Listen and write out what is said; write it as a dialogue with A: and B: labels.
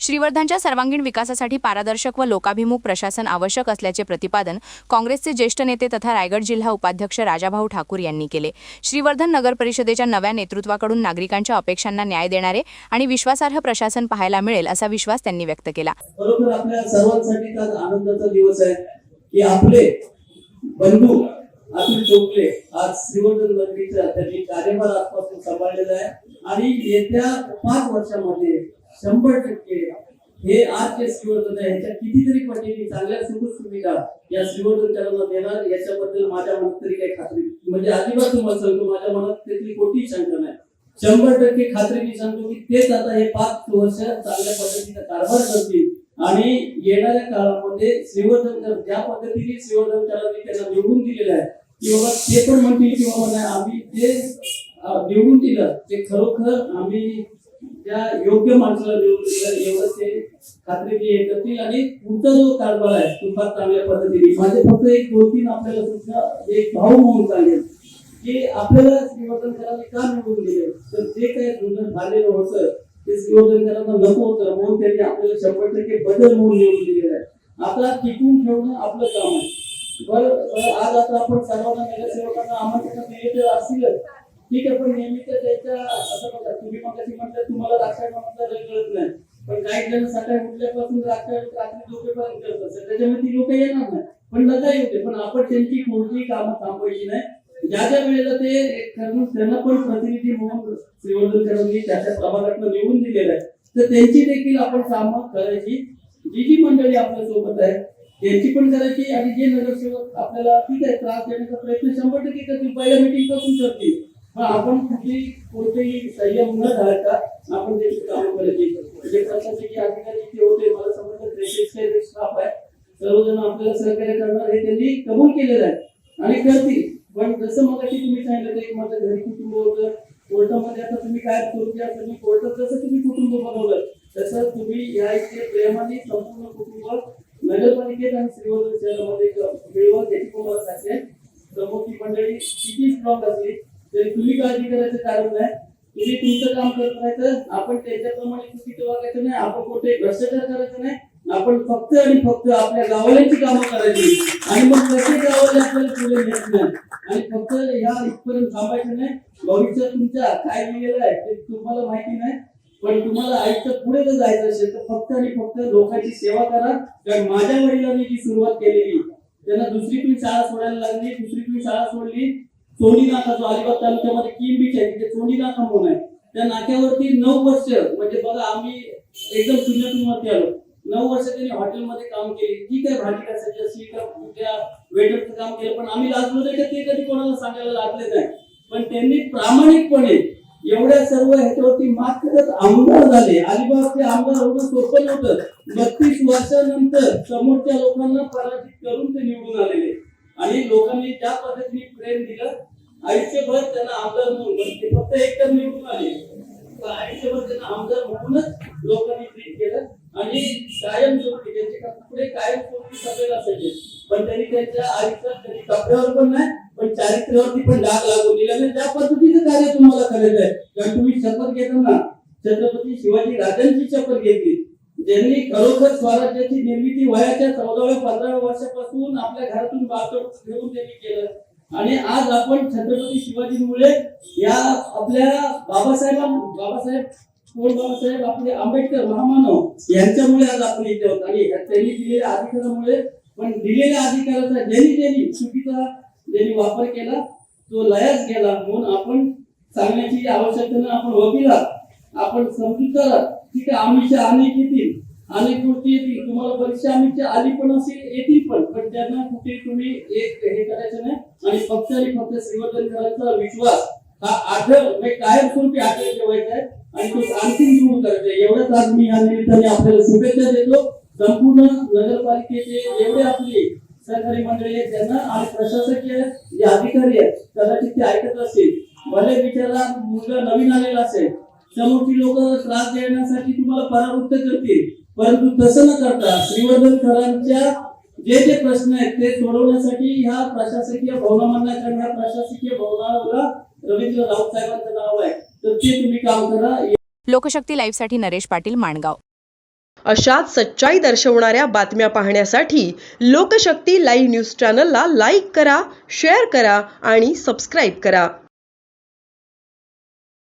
A: श्रीवर्धनच्या सर्वांगीण विकासासाठी पारदर्शक व लोकाभिमुख प्रशासन आवश्यक असल्याचे प्रतिपादन काँग्रेसचे ज्येष्ठ नेते तथा रायगड जिल्हा उपाध्यक्ष राजाभाऊ ठाकूर यांनी केले. श्रीवर्धन नगर परिषदेच्या नव्या नेतृत्वाकडून नागरिकांच्या अपेक्षांना न्याय देणारे आणि विश्वासार्ह प्रशासन पाहायला मिळेल असा विश्वास त्यांनी व्यक्त केला.
B: बरोबर आपल्या सर्वांसाठी आज आनंदाचा दिवस आहे की आपले बंधू अतुल चोपले आज श्रीवर्धन नगरीचा त्यांनी कार्यभार आजपासून सांभाळलेला आहे. आणि येत्या पाच वर्षामध्ये शंभर टक्के. हे आज जे श्रीवर्धन आहे ह्याच्या कितीतरी पटीने चांगल्या सुखद सुविधा या श्रीवर्धनकरांना देणार याच्याबद्दल माझ्या मनात तरी काही खात्री म्हणजे अजिबात तुम्हाला सांगतो माझ्या मनात त्यातली कोणतीही शंका नाही. शंभर टक्के खात्री मी सांगतो की तेच आता हे पाच वर्ष चांगल्या पद्धतीने कारभार करतील. आणि येणाऱ्या काळामध्ये श्रीवर्धनकर ज्या पद्धतीने श्रीवर्धनकरांनी त्यांना निवडून दिलेलं आहे की बाबा ते पण म्हणतील की बाबा नाही आम्ही जे अं, निवडून दिलं. ते खरोखर आम्ही त्या योग्य माणसाला निवडून दिलं एवढं ते खात्रीने हे करतील आणि पुढचा जो कारभार आहे तो फार चांगल्या पद्धतीने. माझे फक्त एक दोन तीन आपल्याला तुमचा एक भाऊ म्हणून सांगेल की आपल्याला श्रीवर्धनकरांनी का निवडून दिले? तर जे काही जुनं झालेलं होतं ते श्रीवर्धनकरांना नको होतं म्हणून त्यांनी आपल्याला शंभर टक्के बदल म्हणून निवडून दिलेलं आहे. आता टिकून ठेवणं आपलं काम आहे. बरं आज आता आपण सर्वांना नगरसेवकांना आमंत्रण दिले तर असतीलच. ठीक आहे पण नेहमी तर त्याच्या असं बघा तुम्ही मगाशी म्हटलं तुम्हाला कळत नाही. पण काही जण सकाळी उठल्यापासून राजकारण रात्री झोपेपर्यंत करत असतात त्याच्यामुळे ती लोक येणार नाही. पण नका येते. पण आपण त्यांची कोणतीही कामं थांबवायची नाही. ज्या ज्या वेळेला ते ठरवून त्यांना पण प्रतिनिधी म्हणून श्रीवर्धनकरांनी त्याच्या प्रभागातनं निवडून दिलेलं आहे. तर त्यांची देखील आपण कामं करायची. जी जी मंडळी आपल्यासोबत आहे त्यांची पण करायची. आणि जे नगरसेवक आपल्याला ठीक आहे त्रास देण्याचा प्रयत्न शंभर टक्के करतील. पहिल्या मिटिंगपासून करतील. आपण कुठली कोणतेही संयम न घालता आपण त्याची कामं करत जे म्हणजे प्रशासकीय अधिकारी ते होते मला समजलं त्रेचाळीस स्टाफ आहे. सर्वजण आपल्याला सहकार्य करणार हे त्यांनी कबूल केलेलं आहे. आणि करतील. पण जसं मग तुम्ही सांगितलं ते माझ्या घरी कुटुंब होतं. कोर्टामध्ये आता तुम्ही काय करू द्या तुम्ही कोर्टात जसं तुम्ही कुटुंब बनवलं तसं तुम्ही या इथे प्रेमाने संपूर्ण कुटुंब नगरपालिकेत आणि श्रीवर्धन शहरामध्ये मिळवत याची तुम्हाला सांगते प्रमुखी मंडळी किती स्ट्रॉंग असली तरी तुम्ही काळजी करायचं कारण नाही तुम्ही तुमचं काम करत राहायचं आपण त्याच्याप्रमाणे चुकीचं वागायचं नाही आपण कुठे भ्रष्टाचार करायचं नाही आपण फक्त आणि फक्त आपल्या गावाल्यांची कामं करायची. आणि मग कसे गावाला आपल्याला पुढे नेत नाही आणि फक्त ह्या इथपर्यंत थांबायचं नाही. भविष्यात तुमच्या काय लिहिलेलं आहे ते तुम्हाला माहिती नाही पण तुम्हाला आयुष्य पुढे जर जायचं असेल तर फक्त आणि फक्त लोकांची सेवा करा. कारण माझ्या वडिलांनी जी सुरुवात केलेली त्यांना दुसरी तुम्ही शाळा सोडायला लागली दुसरी तुम्ही शाळा सोडली चोंडी नाका जो अलिबाग तालुक्यामध्ये किम बीच आहे तिथे चोंडी नाका म्हणून आहे. त्या नाक्यावरती नऊ वर्ष म्हणजे बघा आम्ही एकदम शून्यातून वरती आलो. नऊ वर्ष त्यांनी हॉटेलमध्ये काम केले. ठीक आहे भाजी कसायची असली का वेटरचं काम केलं? पण आम्ही लाजलो नाही ते कधी कोणाला सांगायला लागले नाही. पण त्यांनी प्रामाणिकपणे एवढ्या सर्व ह्याच्यावरती मात करत आमदार झाले. अलिबाग ते आमदार होणं सोपं नव्हतं. बत्तीस वर्षानंतर समोरच्या लोकांना पराजित करून ते निवडून आलेले. आणि लोकांनी त्या पद्धतीने प्रेम दिलं. आयुष्यभर त्यांना आमदार म्हणून म्हणजे ते फक्त एक तर निवडून आले. आयुष्यभर त्यांना आमदार म्हणूनच लोकांनी ट्रीट केलं. आणि कायम स्वरूपी त्यांचे का- पुढे कायम स्वरूपी सगळे असायचे. पण त्यांनी त्यांच्या आयुष्यात त्यांनी कपड्यावर पण नाही पण चारित्र्यावरती पण डाग लागून दिला. आणि त्या पद्धतीचं कार्य तुम्हाला करायचं आहे. कारण तुम्ही शपथ घेताना छत्रपती शिवाजी राजांची शपथ घेतली. ज्यांनी खरोखर स्वराज्याची निर्मिती वयाच्या चौदाव्या पंधराव्या वर्षापासून आपल्या घरातून बालकड घेऊन त्यांनी केलं. आणि आज आपण छत्रपती शिवाजीमुळे या आपल्या बाबासाहेब बाबासाहेब कोण बाबासाहेब? आपले आंबेडकर महामानव यांच्यामुळे आज आपण इथे होत आणि त्यांनी दिलेल्या अधिकारामुळे पण दिलेल्या अधिकाराचा ज्यांनी त्यांनी चुकीचा ज्यांनी वापर केला तो लयाच गेला म्हणून आपण सांगण्याची आवश्यकता आपण वकील आपण समजू करा ठीक आहे आमिषा अनेक येतील अनेक गोष्टी येतील तुम्हाला परीक्षा आमिषा आली पण असेल येतील पण. पण त्यांना कुठे तुम्ही एक हे करायचं नाही आणि फक्त आणि फक्त श्रीवर्धन करायचा विश्वास हा आठव म्हणजे कायमस्वरूपी आठवण ठेवायचा आहे आणि तो आणखी दूर करायचा एवढंच आज मी या निमित्ताने आपल्याला शुभेच्छा देतो. संपूर्ण नगरपालिकेचे जेवढे आपले सहकारी मंडळी आहेत त्यांना आणि प्रशासकीय जे अधिकारी आहेत कदाचित ते ऐकत असतील भले बिचारा मुलगा नवीन आलेला असेल समोरची लोक त्रास देण्यासाठी तुम्हाला परावृत्त करतील. परंतु तसं न करता श्रीवर्धन खरांच्या जे जे प्रश्न आहेत ते सोडवण्यासाठी ह्या प्रशासकीय भवनामधल्या ह्या प्रशासकीय भवनाला रवींद्र राऊत साहेबांचं नाव आहे. तर ते तुम्ही काम करा.
A: लोकशक्ती लाईव्हसाठी नरेश पाटील माणगाव.
C: अशाच सच्चाई दर्शवणाऱ्या बातम्या पाहण्यासाठी लोकशक्ती लाईव्ह न्यूज चॅनलला लाईक करा शेअर करा आणि सबस्क्राईब करा.